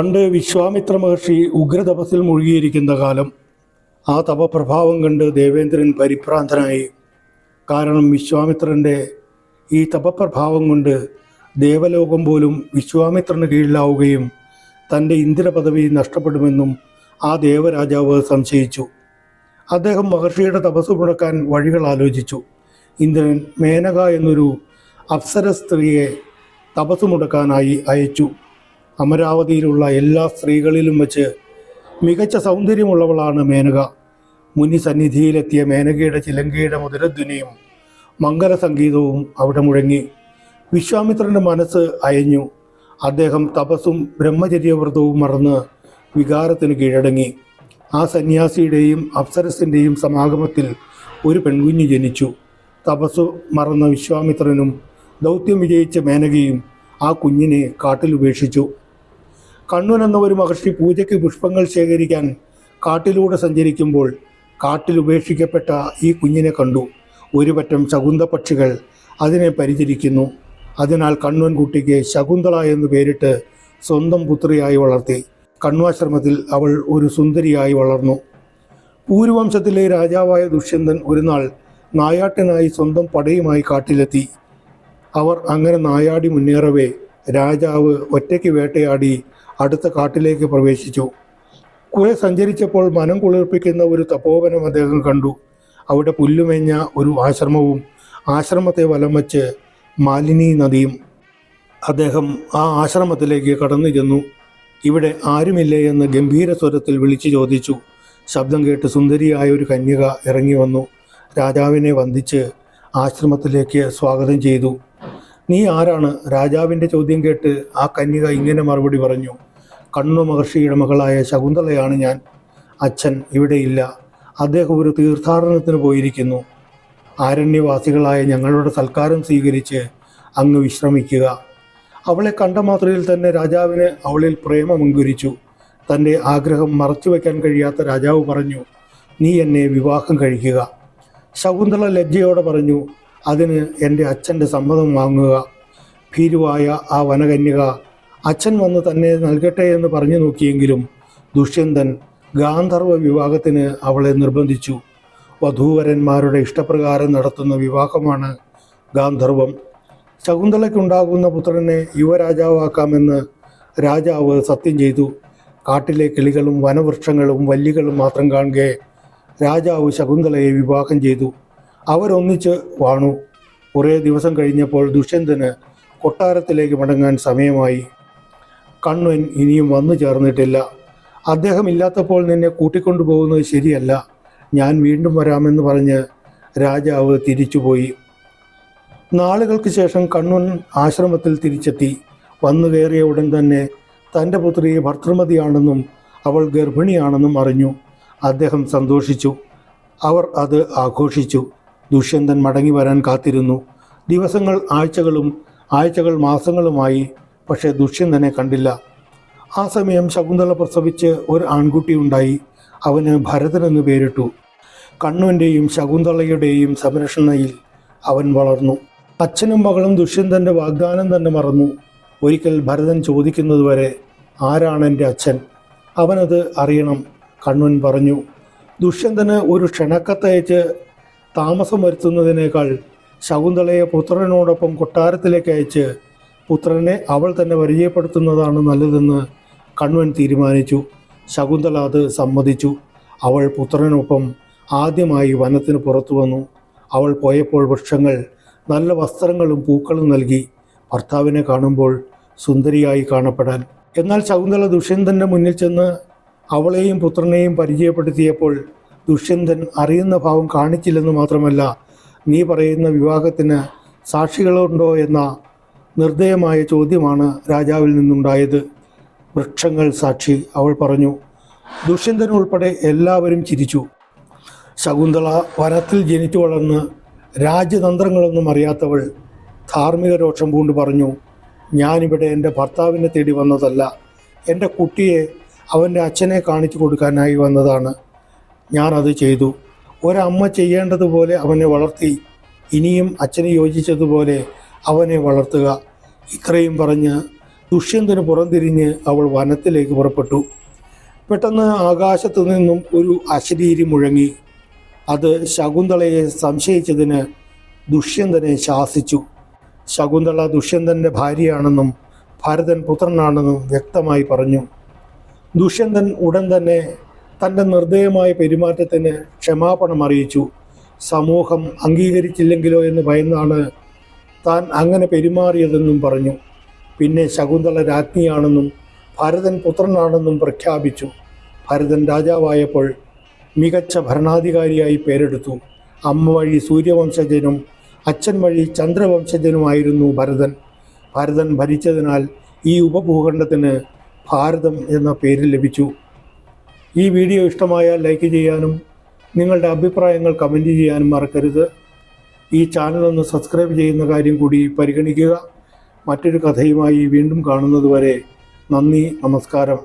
പണ്ട് വിശ്വാമിത്ര മഹർഷി ഉഗ്രതപസ്സിൽ മുഴുകിയിരിക്കുന്ന കാലം ആ തപപ്രഭാവം കണ്ട് ദേവേന്ദ്രൻ പരിഭ്രാന്തനായി. കാരണം വിശ്വാമിത്രന്റെ ഈ തപപ്രഭാവം കൊണ്ട് ദേവലോകം പോലും വിശ്വാമിത്രന് കീഴിലാവുകയും തന്റെ ഇന്ദ്രപദവി നഷ്ടപ്പെടുമെന്നും ആ ദേവരാജാവ് സംശയിച്ചു. അദ്ദേഹം മഹർഷിയുടെ തപസ് മുടക്കാൻ വഴികൾ ആലോചിച്ചു. ഇന്ദ്രൻ മേനക എന്നൊരു അപ്സര സ്ത്രീയെ തപസ് മുടക്കാനായി അയച്ചു. അമരാവതിയിലുള്ള എല്ലാ സ്ത്രീകളിലും വെച്ച് മികച്ച സൗന്ദര്യമുള്ളവളാണ് മേനക. മുനി സന്നിധിയിലെത്തിയ മേനകയുടെ ചിലങ്കയുടെ മുതലധ്വനിയും മംഗലസംഗീതവും അവിടെ മുഴങ്ങി. വിശ്വാമിത്രന്റെ മനസ്സ് അയഞ്ഞു. അദ്ദേഹം തപസ്സും ബ്രഹ്മചര്യവ്രതവും മറന്ന് വികാരത്തിന് കീഴടങ്ങി. ആ സന്യാസിയുടെയും അപ്സരസിന്റെയും സമാഗമത്തിൽ ഒരു പെൺകുഞ്ഞ് ജനിച്ചു. തപസ്സു മറന്ന വിശ്വാമിത്രനും ദൗത്യം വിജയിച്ച മേനകയും ആ കുഞ്ഞിനെ കാട്ടിൽ ഉപേക്ഷിച്ചു. കണ്ണുൻ എന്ന ഒരു മഹർഷി പൂജയ്ക്ക് പുഷ്പങ്ങൾ ശേഖരിക്കാൻ കാട്ടിലൂടെ സഞ്ചരിക്കുമ്പോൾ കാട്ടിൽ ഉപേക്ഷിക്കപ്പെട്ട ഈ കുഞ്ഞിനെ കണ്ടു. ഒരു പറ്റം ശകുന്ത പക്ഷികൾ അതിനെ പരിചരിക്കുന്നു. അതിനാൽ കണ്വൻ കുട്ടിക്ക് ശകുന്തള എന്ന് പേരിട്ട് സ്വന്തം പുത്രിയായി വളർത്തി. കണ്വാശ്രമത്തിൽ അവൾ ഒരു സുന്ദരിയായി വളർന്നു. പൂരുവംശത്തിലെ രാജാവായ ദുഷ്യന്തൻ ഒരു നാൾ നായാട്ടിനായി സ്വന്തം പടയുമായി കാട്ടിലെത്തി. അവർ അങ്ങനെ നായാടി മുന്നേറവേ രാജാവ് ഒറ്റയ്ക്ക് വേട്ടയാടി അടുത്ത കാട്ടിലേക്ക് പ്രവേശിച്ചു. കുറെ സഞ്ചരിച്ചപ്പോൾ മനം കുളിർപ്പിക്കുന്ന ഒരു തപോവനം അദ്ദേഹം കണ്ടു. അവിടെ പുല്ലുമേഞ്ഞ ഒരു ആശ്രമവും ആശ്രമത്തെ വലം വച്ച് മാലിനി നദിയും. അദ്ദേഹം ആ ആശ്രമത്തിലേക്ക് കടന്നു ചെന്നു. ഇവിടെ ആരുമില്ലേ എന്ന് ഗംഭീര സ്വരത്തിൽ വിളിച്ചു ചോദിച്ചു. ശബ്ദം കേട്ട് സുന്ദരിയായ ഒരു കന്യക ഇറങ്ങി വന്നു. രാജാവിനെ വന്ദിച്ച് ആശ്രമത്തിലേക്ക് സ്വാഗതം ചെയ്തു. നീ ആരാണ്? രാജാവിന്റെ ചോദ്യം കേട്ട് ആ കന്യക ഇങ്ങനെ മറുപടി പറഞ്ഞു. കണ്ണു മഹർഷിയുടെ മകളായ ശകുന്തളയാണ് ഞാൻ. അച്ഛൻ ഇവിടെയില്ല അദ്ദേഹം ഒരു തീർത്ഥാടനത്തിന് പോയിരിക്കുന്നു. ആരണ്യവാസികളായ ഞങ്ങളുടെ സൽക്കാരം സ്വീകരിച്ച് അങ്ങ് വിശ്രമിക്കുക. അവളെ കണ്ട മാത്രയിൽ തന്നെ രാജാവിന് അവളിൽ പ്രേമമങ്കുരിച്ചു. തന്റെ ആഗ്രഹം മറച്ചുവെക്കാൻ കഴിയാത്ത രാജാവ് പറഞ്ഞു നീ എന്നെ വിവാഹം കഴിക്കുക. ശകുന്തള ലജ്ജയോടെ പറഞ്ഞു അതിന് എന്റെ അച്ഛന്റെ സമ്മതം വാങ്ങുക. ഭീരുവായ ആ വനകന്യക അച്ഛൻ വന്ന് തന്നെ നൽകട്ടെ എന്ന് പറഞ്ഞു നോക്കിയെങ്കിലും ദുഷ്യന്തൻ ഗാന്ധർവ വിവാഹത്തിന് അവളെ നിർബന്ധിച്ചു. വധൂവരന്മാരുടെ ഇഷ്ടപ്രകാരം നടത്തുന്ന വിവാഹമാണ് ഗാന്ധർവം. ശകുന്തളയ്ക്കുണ്ടാകുന്ന പുത്രനെ യുവരാജാവാക്കാമെന്ന് രാജാവ് സത്യം ചെയ്തു. കാട്ടിലെ കിളികളും വനവൃക്ഷങ്ങളും വല്ലികളും മാത്രം കാണുകെ രാജാവ് ശകുന്തളയെ വിവാഹം ചെയ്തു. അവരൊന്നിച്ച് വാണു. കുറേ ദിവസം കഴിഞ്ഞപ്പോൾ ദുഷ്യന്തന് കൊട്ടാരത്തിലേക്ക് മടങ്ങാൻ സമയമായി. കണ്വൻ ഇനിയും വന്നു ചേർന്നിട്ടില്ല. അദ്ദേഹം ഇല്ലാത്തപ്പോൾ നിന്നെ കൂട്ടിക്കൊണ്ടു പോകുന്നത് ശരിയല്ല. ഞാൻ വീണ്ടും വരാമെന്ന് പറഞ്ഞ് രാജാവ് തിരിച്ചുപോയി. നാളുകൾക്ക് ശേഷം കണ്ണുൻ ആശ്രമത്തിൽ തിരിച്ചെത്തി. വന്നു കയറിയ ഉടൻ തന്നെ തന്റെ പുത്രി ഭർത്തൃമതിയാണെന്നും അവൾ ഗർഭിണിയാണെന്നും അറിഞ്ഞു. അദ്ദേഹം സന്തോഷിച്ചു. അവർ അത് ആഘോഷിച്ചു. ദുഷ്യന്തൻ മടങ്ങി വരാൻ കാത്തിരുന്നു. ദിവസങ്ങൾ ആഴ്ചകളും ആഴ്ചകൾ മാസങ്ങളുമായി പക്ഷേ ദുഷ്യന്തനെ കണ്ടില്ല. ആ സമയം ശകുന്തള പ്രസവിച്ച് ഒരു ആൺകുട്ടി ഉണ്ടായി. അവന് ഭരതൻ എന്ന് പേരിട്ടു. കണ്ണുവിന്റെയും ശകുന്തളയുടെയും സംരക്ഷണയിൽ അവൻ വളർന്നു. അച്ഛനും മകളും ദുഷ്യന്തന്റെ വാഗ്ദാനം തന്നെ മറന്നു. ഒരിക്കൽ ഭരതൻ ചോദിക്കുന്നതുവരെ ആരാണ് എന്റെ അച്ഛൻ? അവനത് അറിയണം. കണ്ണൻ പറഞ്ഞു ദുഷ്യന്തന് ഒരു ക്ഷണക്കത്തയച്ച് താമസം വരുത്തുന്നതിനേക്കാൾ ശകുന്തളയെ പുത്രനോടൊപ്പം കൊട്ടാരത്തിലേക്ക് അയച്ച് പുത്രനെ അവൾ തന്നെ പരിചയപ്പെടുത്തുന്നതാണ് നല്ലതെന്ന് കണ്വൻ തീരുമാനിച്ചു. ശകുന്തള അത് സമ്മതിച്ചു. അവൾ പുത്രനൊപ്പം ആദ്യമായി വനത്തിന് പുറത്തു വന്നു. അവൾ പോയപ്പോൾ വൃക്ഷങ്ങൾ നല്ല വസ്ത്രങ്ങളും പൂക്കളും നൽകി ഭർത്താവിനെ കാണുമ്പോൾ സുന്ദരിയായി കാണപ്പെടാൻ. എന്നാൽ ശകുന്തള ദുഷ്യന്തന്റെ മുന്നിൽ ചെന്ന് അവളെയും പുത്രനെയും പരിചയപ്പെടുത്തിയപ്പോൾ ദുഷ്യന്തൻ അറിയുന്ന ഭാവം കാണിച്ചില്ലെന്ന് മാത്രമല്ല നീ പറയുന്ന വിവാഹത്തിന് സാക്ഷികളുണ്ടോ എന്ന നിർദ്ദയമായ ചോദ്യമാണ് രാജാവിൽ നിന്നുണ്ടായത്. വൃക്ഷങ്ങൾ സാക്ഷി അവൾ പറഞ്ഞു ദുഷ്യന്തൻ ഉൾപ്പെടെ എല്ലാവരും ചിരിച്ചു. ശകുന്തള വനത്തിൽ ജനിച്ചു വളർന്ന് രാജ്യതന്ത്രങ്ങളൊന്നും അറിയാത്തവൾ ധാർമ്മിക രോഷം പൂണ്ട് പറഞ്ഞു ഞാനിവിടെ എന്റെ ഭർത്താവിനെ തേടി വന്നതല്ല. എന്റെ കുട്ടിയെ അവന്റെ അച്ഛനെ കാണിച്ചു കൊടുക്കാനായി വന്നതാണ്. ഞാനത് ചെയ്തു. ഒരമ്മ ചെയ്യേണ്ടതുപോലെ അവനെ വളർത്തി. ഇനിയും അച്ഛന് യോജിച്ചതുപോലെ അവനെ വളർത്തുക. ഇത്രയും പറഞ്ഞ് ദുഷ്യന്തന് പുറംതിരിഞ്ഞ് അവൾ വനത്തിലേക്ക് പുറപ്പെട്ടു. പെട്ടെന്ന് ആകാശത്തു നിന്നും ഒരു അശരീരി മുഴങ്ങി. അത് ശകുന്തളയെ സംശയിച്ചതിന് ദുഷ്യന്തനെ ശാസിച്ചു. ശകുന്തള ദുഷ്യന്തന്റെ ഭാര്യയാണെന്നും ഭരതൻ പുത്രനാണെന്നും വ്യക്തമായി പറഞ്ഞു. ദുഷ്യന്തൻ ഉടൻ തന്നെ തന്റെ നിർദ്ദയമായ പെരുമാറ്റത്തിന് ക്ഷമാപണം അറിയിച്ചു സമൂഹം അംഗീകരിച്ചില്ലെങ്കിലോ എന്ന് ഭയന്നാണ് താൻ അങ്ങനെ പെരുമാറിയതെന്നും പറഞ്ഞു. പിന്നെ ശകുന്തള രാജ്ഞിയാണെന്നും ഭരതൻ പുത്രനാണെന്നും പ്രഖ്യാപിച്ചു. ഭരതൻ രാജാവായപ്പോൾ മികച്ച ഭരണാധികാരിയായി പേരെടുത്തു. അമ്മ വഴി സൂര്യവംശജനും അച്ഛൻ വഴി ചന്ദ്രവംശജനുമായിരുന്നു ഭരതൻ. ഭരതൻ ഭരിച്ചതിനാൽ ഈ ഉപഭൂഖണ്ഡത്തിന് ഭാരതം എന്ന പേര് ലഭിച്ചു. ഈ വീഡിയോ ഇഷ്ടമായാൽ ലൈക്ക് ചെയ്യാനും നിങ്ങളുടെ അഭിപ്രായങ്ങൾ കമന്റ് ചെയ്യാനും മറക്കരുത്. ഈ ചാനൽ ഒന്ന് സബ്സ്ക്രൈബ് ചെയ്യുന്ന കാര്യം കൂടി പരിഗണിക്കുക. മറ്റൊരു കഥയുമായി വീണ്ടും കാണുന്നതുവരെ നന്ദി നമസ്കാരം.